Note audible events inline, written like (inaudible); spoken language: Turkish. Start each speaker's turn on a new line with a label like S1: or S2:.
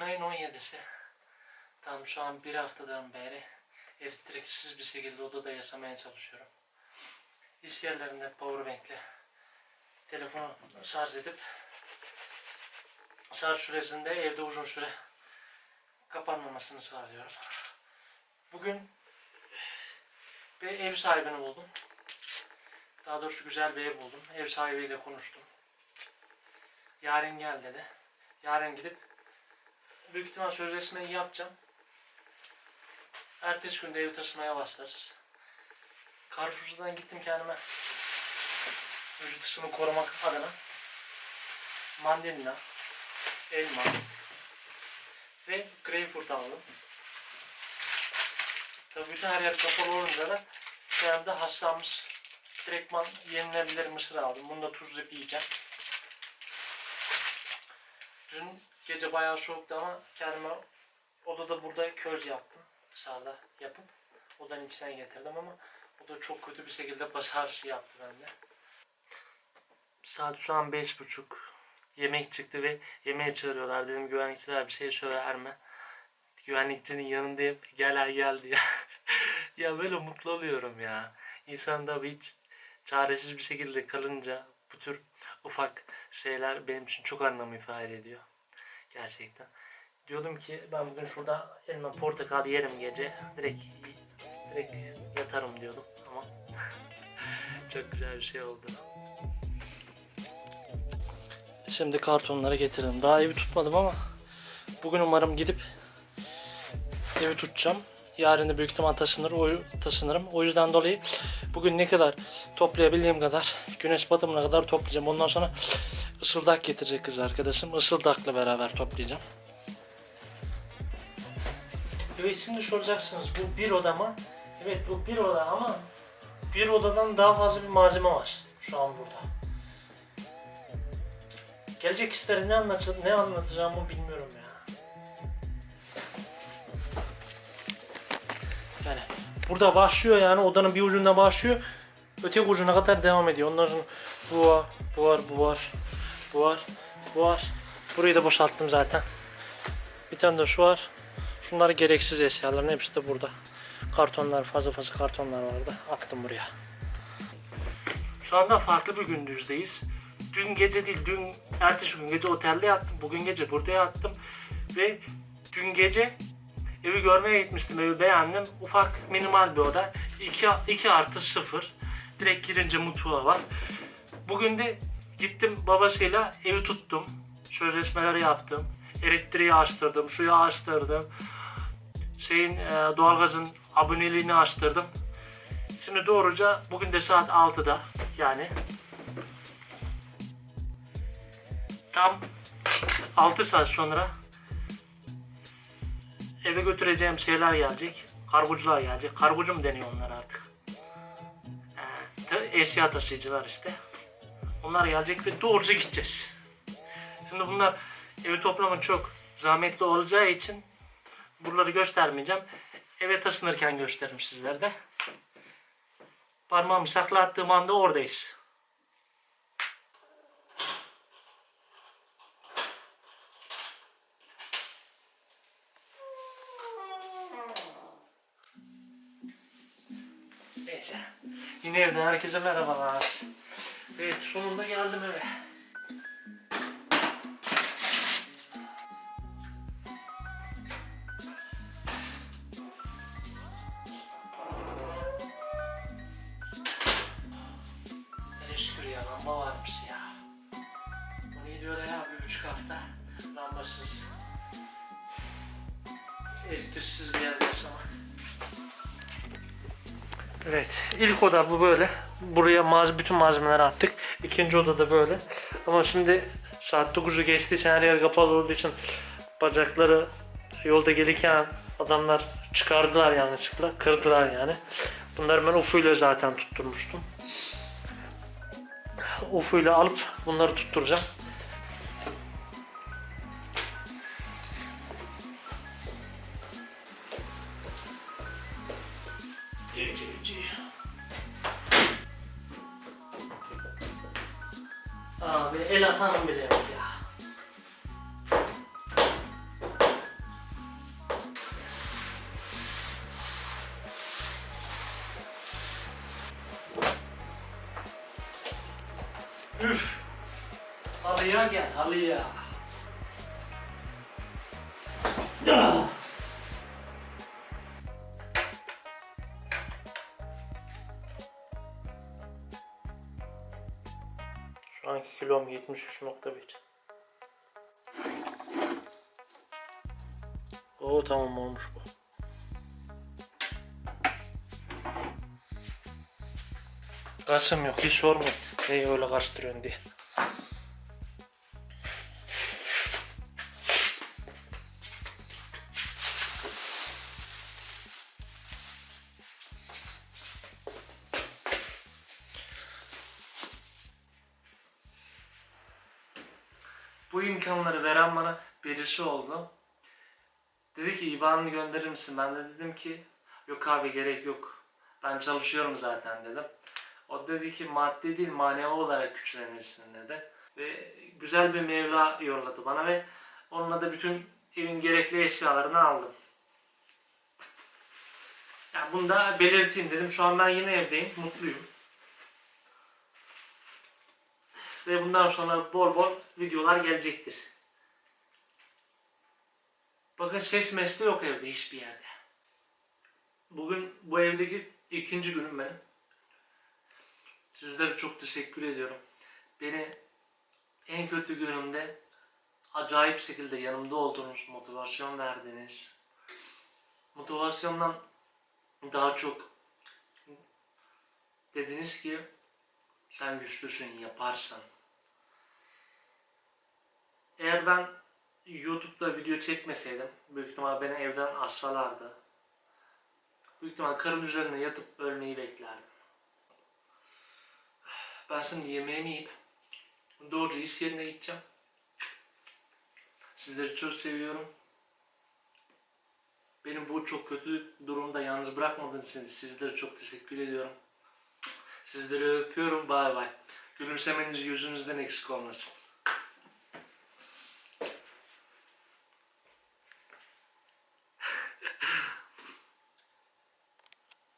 S1: Bugün ayın 17'si. Tam şu an bir haftadan beri elektriksiz bir şekilde odada yaşamaya çalışıyorum. İş yerlerinde powerbank'le telefonu şarj edip şarj süresinde evde uzun süre kapanmamasını sağlıyorum. Bugün bir ev sahibini buldum. Daha doğrusu güzel bir ev buldum. Ev sahibiyle konuştum. Yarın gel dedi. Yarın gidip büyük ihtimal sözleşmeyi yapacağım. Ertesi günde evi taşımaya başlarız. Carrefour'dan gittim kendime vücut ısımı korumak adına mandalina, elma ve greyfurt aldım. Tabii bütün her yer kapalı olunca da yanımda haşlanmış direktman yenilebilir mısır aldım. Bunu da tuzlayıp yiyeceğim. Dün gece bayağı soğuktu ama kendime odada burada köz yaptım. Dışarıda yapıp odanın içine getirdim ama o da çok kötü bir şekilde baş ağrısı yaptı bende. Saat şu an beş buçuk. Yemek çıktı ve yemeğe çağırıyorlar. Dedim güvenlikçiler bir şey söyler mi? Güvenlikçinin yanındayım. Gel ha gel diye. (laughs) ya böyle mutlu oluyorum ya. İnsan da hiç çaresiz bir şekilde kalınca bu tür ufak şeyler benim için çok anlam ifade ediyor. Gerçekten. Diyordum ki ben bugün şurada elma portakal yerim gece. Direkt direkt yatarım diyordum ama (laughs) çok güzel bir şey oldu. Şimdi kartonları getirdim. Daha evi tutmadım ama bugün umarım gidip evi tutacağım. Yarın da büyük ihtimal taşınır, o, taşınırım. O yüzden dolayı bugün ne kadar toplayabildiğim kadar güneş batımına kadar toplayacağım. Ondan sonra ısıldak getirecek kız arkadaşım. Isıldakla beraber toplayacağım. Evet şimdi soracaksınız bu bir oda mı? Evet bu bir oda ama bir odadan daha fazla bir malzeme var şu an burada. Gelecek hisleri ne, anlat ne anlatacağımı bilmiyorum ya. Yani burada başlıyor yani odanın bir ucunda başlıyor. Öteki ucuna kadar devam ediyor. Ondan sonra bu var, bu var, bu var, bu var, bu var. Burayı da boşalttım zaten. Bir tane de şu var. Şunlar gereksiz eşyaların hepsi de burada. Kartonlar, fazla fazla kartonlar vardı. Attım buraya. Şu anda farklı bir gündüzdeyiz. Dün gece değil, dün ertesi gün gece otelde yattım. Bugün gece burada yattım. Ve dün gece evi görmeye gitmiştim. Evi beğendim. Ufak, minimal bir oda. 2, 2 artı 0. Direkt girince mutfağı var. Bugün de gittim babasıyla evi tuttum. Sözleşmeleri yaptım. Elektriği açtırdım, suyu açtırdım. Şeyin, e, doğalgazın aboneliğini açtırdım. Şimdi doğruca bugün de saat 6'da yani tam 6 saat sonra eve götüreceğim şeyler gelecek. Kargocular gelecek. Kargocu mu deniyor onlar artık? Ee, eşya taşıyıcılar işte. Onlar gelecek ve doğruca gideceğiz. Şimdi bunlar evi toplama çok zahmetli olacağı için buraları göstermeyeceğim. Eve taşınırken gösteririm sizlere de. Parmağımı saklattığım anda oradayız. Neyse. Yine evden herkese merhabalar. Evet sonunda geldim eve. Hele şükür ya lamba varmış ya. Bu ne diyor ya bir buçuk hafta lambasız. Elektriksiz bir yerde yaşamak. Evet, ilk oda bu böyle. Buraya malzeme, bütün malzemeleri attık. İkinci oda da böyle. Ama şimdi saat 9'u geçtiği için her yer kapalı olduğu için bacakları yolda gelirken adamlar çıkardılar yanlışlıkla. Kırdılar yani. Bunları ben ufuyla zaten tutturmuştum. Ufuyla alıp bunları tutturacağım. Abi el atan bile yok ya. Üf. Halıya gel halıya. Ah. Şu anki kilom 73.1. Oo tamam olmuş bu. Kasım yok hiç sormayın. Neyi öyle karıştırıyorsun diye. Bu imkanları veren bana birisi oldu. Dedi ki IBAN'ını gönderir misin? Ben de dedim ki yok abi gerek yok. Ben çalışıyorum zaten dedim. O dedi ki maddi değil manevi olarak güçlenirsin dedi. Ve güzel bir mevla yolladı bana ve onunla da bütün evin gerekli eşyalarını aldım. Yani bunu da belirteyim dedim. Şu an ben yine evdeyim. Mutluyum. Ve bundan sonra bol bol videolar gelecektir. Bakın ses mesle yok evde hiçbir yerde. Bugün bu evdeki ikinci günüm benim. Sizlere çok teşekkür ediyorum. Beni en kötü günümde acayip şekilde yanımda olduğunuz, motivasyon verdiniz. Motivasyondan daha çok dediniz ki sen güçlüsün, yaparsın. Eğer ben YouTube'da video çekmeseydim, büyük ihtimal beni evden assalardı. Büyük ihtimal karın üzerine yatıp ölmeyi beklerdim. Ben şimdi yemeğimi yiyip doğru iş yerine gideceğim. Sizleri çok seviyorum. Benim bu çok kötü durumda yalnız bırakmadığınız için sizlere çok teşekkür ediyorum. Sizleri öpüyorum. Bay bay. Gülümsemeniz yüzünüzden eksik olmasın.